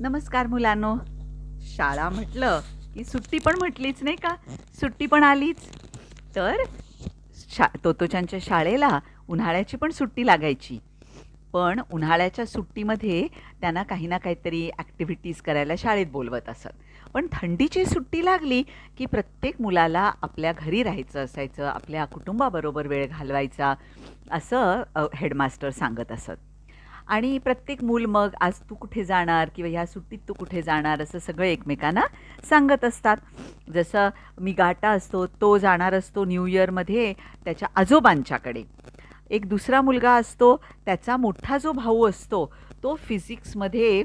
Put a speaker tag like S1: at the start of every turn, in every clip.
S1: नमस्कार मुलांनो. शाळा म्हटलं की सुट्टी पण म्हटलीच नाही का? सुट्टी पण आलीच. तर शा तोतोच्यांच्या शाळेला उन्हाळ्याची पण सुट्टी लागायची. पण उन्हाळ्याच्या सुट्टीमध्ये त्यांना काही ना काहीतरी ॲक्टिव्हिटीज करायला शाळेत बोलवत असत. पण थंडीची सुट्टी लागली की प्रत्येक मुलाला आपल्या घरी राहायचं असायचं आपल्या कुटुंबाबरोबर वेळ घालवायचा असं हेडमास्टर सांगत असत. आणि प्रत्येक मूल मग आज तू कुठे जाणार किंवा ह्या सुट्टीत तू कुठे जाणार असं सगळं एकमेकांना सांगत असतात. जसं मी गाटा असतो तो जाणार असतो न्यू इयरमध्ये त्याच्या आजोबांच्याकडे. एक दुसरा मुलगा असतो त्याचा मोठा जो भाऊ असतो तो फिजिक्समध्ये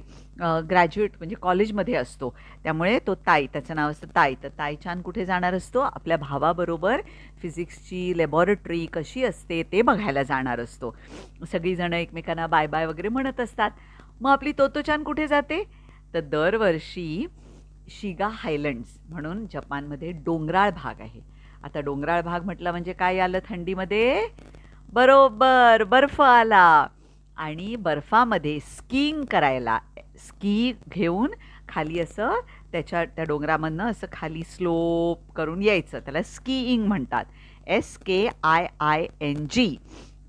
S1: ग्रॅज्युएट म्हणजे कॉलेजमध्ये असतो. त्यामुळे तो ताई त्याचं नाव असतं ताई. तर ताई छान कुठे जाणार असतो? आपल्या भावाबरोबर फिजिक्सची लॅबॉरेटरी कशी असते ते बघायला जाणार असतो. सगळीजणं एकमेकांना बाय बाय वगैरे म्हणत असतात. मग आपली तोतोचान कुठे जाते? तर दरवर्षी शिगा हायलंड्स म्हणून जपानमध्ये डोंगराळ भाग आहे. आता डोंगराळ भाग म्हटलं म्हणजे काय आलं थंडीमध्ये? बरोबर बर्फ आला. आणि बर्फामध्ये स्कीइंग करायला स्की घेऊन खाली असं त्याच्या त्या डोंगरामधनं असं खाली स्लोप करून यायचं. त्याला स्कीइंग म्हणतात. S K I I N G.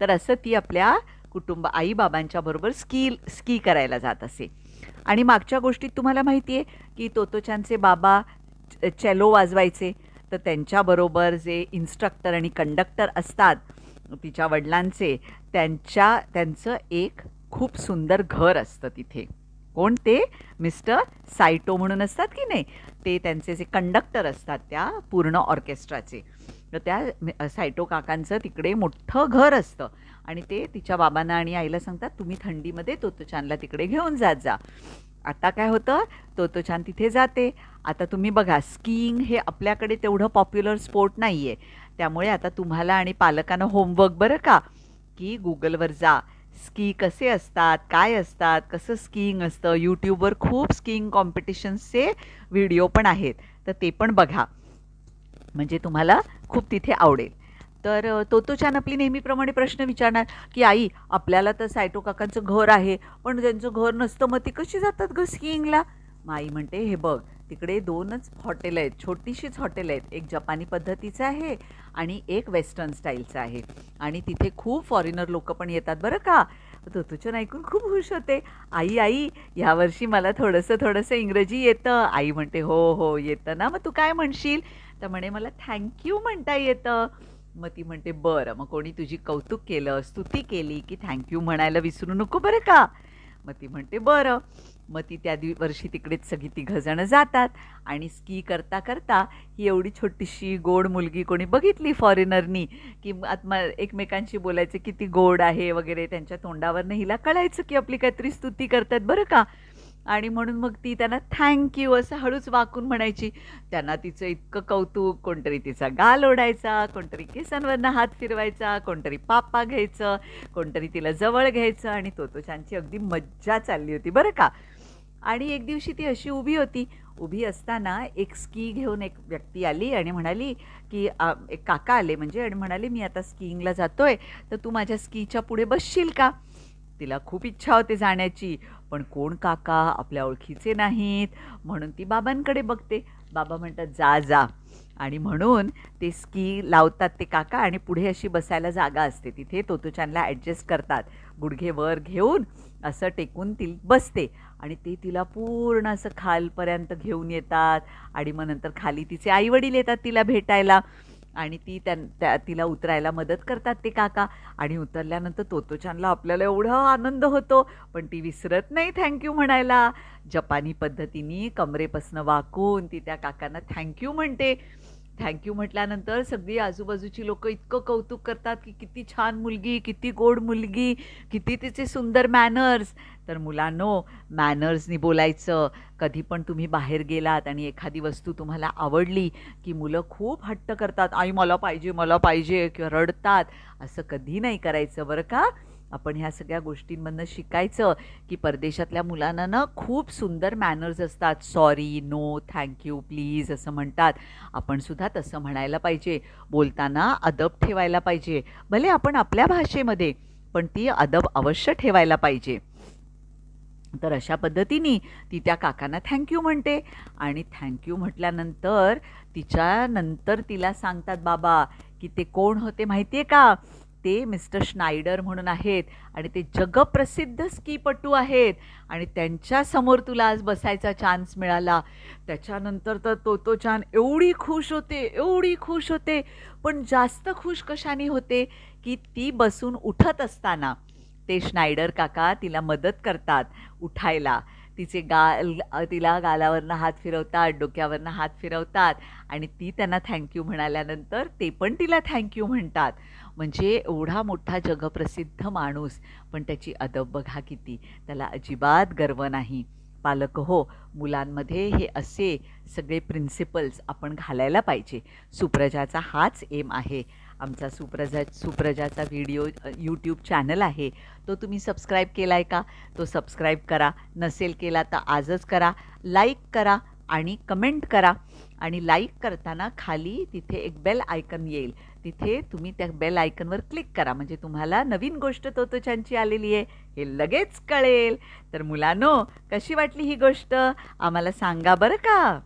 S1: तर असं ती आपल्या कुटुंब आईबाबांच्या बरोबर स्की स्की करायला जात असे. आणि मागच्या गोष्टीत तुम्हाला माहिती आहे की तोतोचांचे बाबा चेलो वाजवायचे. तर त्यांच्याबरोबर जे इन्स्ट्रक्टर आणि कंडक्टर असतात तिच्या वडिलांचे त्यांच्या त्यांचं एक खूप सुंदर घर असतं तिथे. कोण ते? मिस्टर सायटो म्हणून असतात की नाही? ते त्यांचे जे कंडक्टर असतात त्या पूर्ण ऑर्केस्ट्राचे. तर त्या सायटो काकांचं तिकडे मोठं घर असतं. आणि ते तिच्या बाबांना आणि आईला सांगतात तुम्ही थंडीमध्ये तोतोचानला तिकडे घेऊन जात जा. आता काय होतं? तोतोचान तिथे जाते. आता तुम्ही बघा स्कीइंग हे आपल्याकडे तेवढं पॉप्युलर स्पोर्ट नाही आहे त्यामुळे आता तुम्हाला आणि पालकांना होमवर्क बरं का? की गुगलवर जा. स्की कसे असतात? काय असतात? कसं स्कीइंग असतं? यूट्यूबवर खूप स्कीइंग कॉम्पिटिशन्सचे व्हिडिओ पण आहेत. तर ते पण बघा. म्हणजे तुम्हाला खूप तिथे आवडेल. तर तो तो छान आपली नेहमीप्रमाणे प्रश्न विचारणार की आई आपल्याला तर सायटो काकांचं घर आहे पण ज्यांचं घर नसतं मग ती कशी जातात ग स्कीइंगला मग आई म्हणते हे बघ तिकडे दोनच हॉटेल आहेत छोटीशीच हॉटेल आहेत. एक जपानी पद्धतीचं आहे आणि एक वेस्टर्न स्टाईलचं आहे. आणि तिथे खूप फॉरेनर लोक पण येतात बरं का? ऋतुचन ऐकून खूप खुश होते. आई आई ह्यावर्षी मला थोडंसं थोडंसं इंग्रजी येतं. आई म्हणते हो हो येतं ना मग तू काय म्हणशील? तर म्हणे मला थँक्यू म्हणता येतं. मग ती म्हणते बरं मग कोणी तुझी कौतुक केलं स्तुती केली की थँक्यू म्हणायला विसरू नको बरं का? मग ती म्हणते बरं. मग ती त्या दिव वर्षी तिकडेच सगळी तिघंजणं जातात आणि स्की करता करता ही एवढी छोटीशी गोड मुलगी कोणी बघितली फॉरेनरनी की आत्मा एकमेकांशी बोलायचं किती गोड आहे वगैरे त्यांच्या तोंडावरनं हिला कळायचं की आपली काहीतरी स्तुती करतात बरं का? आणि म्हणून मग ती त्यांना थँक्यू असं हळूच वाकून म्हणायची. त्यांना तिचं इतकं कौतुक कोणतरी तिचा गाल ओढायचा कोणतरी केसांवरनं हात फिरवायचा कोणतरी पापा घ्यायचं कोणतरी तिला जवळ घ्यायचं आणि तोतोशांची अगदी मज्जा चालली होती. बरं का? आणि एक दिवशी ती अशी उभी होती. उभी असताना एक स्की घेऊन एक व्यक्ती आली आणि म्हणाली की आ, एक काका आले म्हणजे? आणि म्हणाले मी आता स्कीइंगला जातो आहे तर तू माझ्या स्कीच्या पुढे बसशील का? तिला खूप इच्छा होते जाण्याची. पण कोण काका? आपल्या ओळखीचे नाहीत. म्हणून ती बाबांकडे बघते. बाबा म्हणतात जा जा. आणि म्हणून ते स्की लावतात ते काका आणि पुढे अशी बसायला जागा असते. तिथे तोतोचानला ॲडजस्ट करतात. गुडघे वर घेऊन असं टेकून ती बसते. आणि ते तिला पूर्ण असं खालपर्यंत घेऊन येतात. आणि मग नंतर खाली तिचे आईवडील येतात तिला भेटायला. आणि ती त्या तिला उतरायला मदत करतात ते काका. आणि उतरल्यानंतर तोतोचानला आपल्याला एवढा आनंद होतो. पण ती विसरत नाही थँक्यू म्हणायला. जपानी पद्धतीने कमरेपासनं वाकून ती त्या काकांना थँक्यू म्हणते. थँक्यू म्हटल्यानंतर सगळी आजूबाजूची लोक इतकं कौतुक करतात की किती छान मुलगी किती गोड मुलगी किती तिचे सुंदर मॅनर्स तर मुलांनो मॅनर्सनी बोलायचं. कधी पण तुम्ही बाहेर गेलात आणि एखादी वस्तू तुम्हाला आवडली की मुलं खूप हट्ट करतात. आई मला पाहिजे मला पाहिजे किंवा रडतात. असं कधी नाही करायचं बरं का? आपण ह्या सगळ्या गोष्टींमधनं शिकायचं की परदेशातल्या मुलांना ना खूप सुंदर मॅनर्स असतात. सॉरी नो थँक्यू प्लीज असं म्हणतात. आपण सुद्धा तसं म्हणायला पाहिजे. बोलताना अदब ठेवायला पाहिजे. भले आपण आपल्या भाषेमध्ये पण ती अदब अवश्य ठेवायला पाहिजे. तर अशा पद्धतीने ती त्या काकांना थँक्यू म्हणते. आणि थँक्यू म्हटल्यानंतर तिच्यानंतर तिला सांगतात बाबा की ते कोण होते माहिती आहे का? ते मिस्टर श्नायडर म्हणून आहेत आणि ते जगप्रसिद्ध स्कीपटू आहेत. आणि त्यांच्यासमोर तुला आज बसायचा चान्स मिळाला. त्याच्यानंतर तर तो तो छान एवढी खुश होते एवढी खुश होते. पण जास्त खुश कशाने होते? की ती बसून उठत असताना. ते श्नायडर काका तिला मदत करतात उठायला. तिचे गाल तिला गालावरनं हात फिरवतात डोक्यावरनं हात फिरवतात. आणि ती त्यांना थँक्यू म्हणाल्यानंतर ते पण तिला थँक्यू म्हणतात. म्हणजे एवढा मोठा जगप्रसिद्ध माणूस पण त्याची अदब बघा किती. त्याला अजिबात गर्व नाही. पालक हो मुलांमध्ये हे असे सगळे प्रिन्सिपल्स आपण घालायला पाहिजे. सुप्रजाचा हाच एम आहे. आमचा सुप्रजा सुप्रजाचा व्हिडिओ यूट्यूब चॅनल आहे. तो तुम्ही सबस्क्राईब केला आहे का? तो सबस्क्राईब करा. नसेल केला तर आजच करा. लाईक करा आणि कमेंट करा. आणि लाईक करताना खाली तिथे एक बेल आयकन येईल. तिथे तुम्ही त्या बेल आयकनवर क्लिक करा. म्हणजे तुम्हाला नवीन गोष्ट तोतोच्यांची आलेली आहे. हे लगेच कळेल. तर मुलांनो कशी वाटली ही गोष्ट? आम्हाला सांगा बरं का?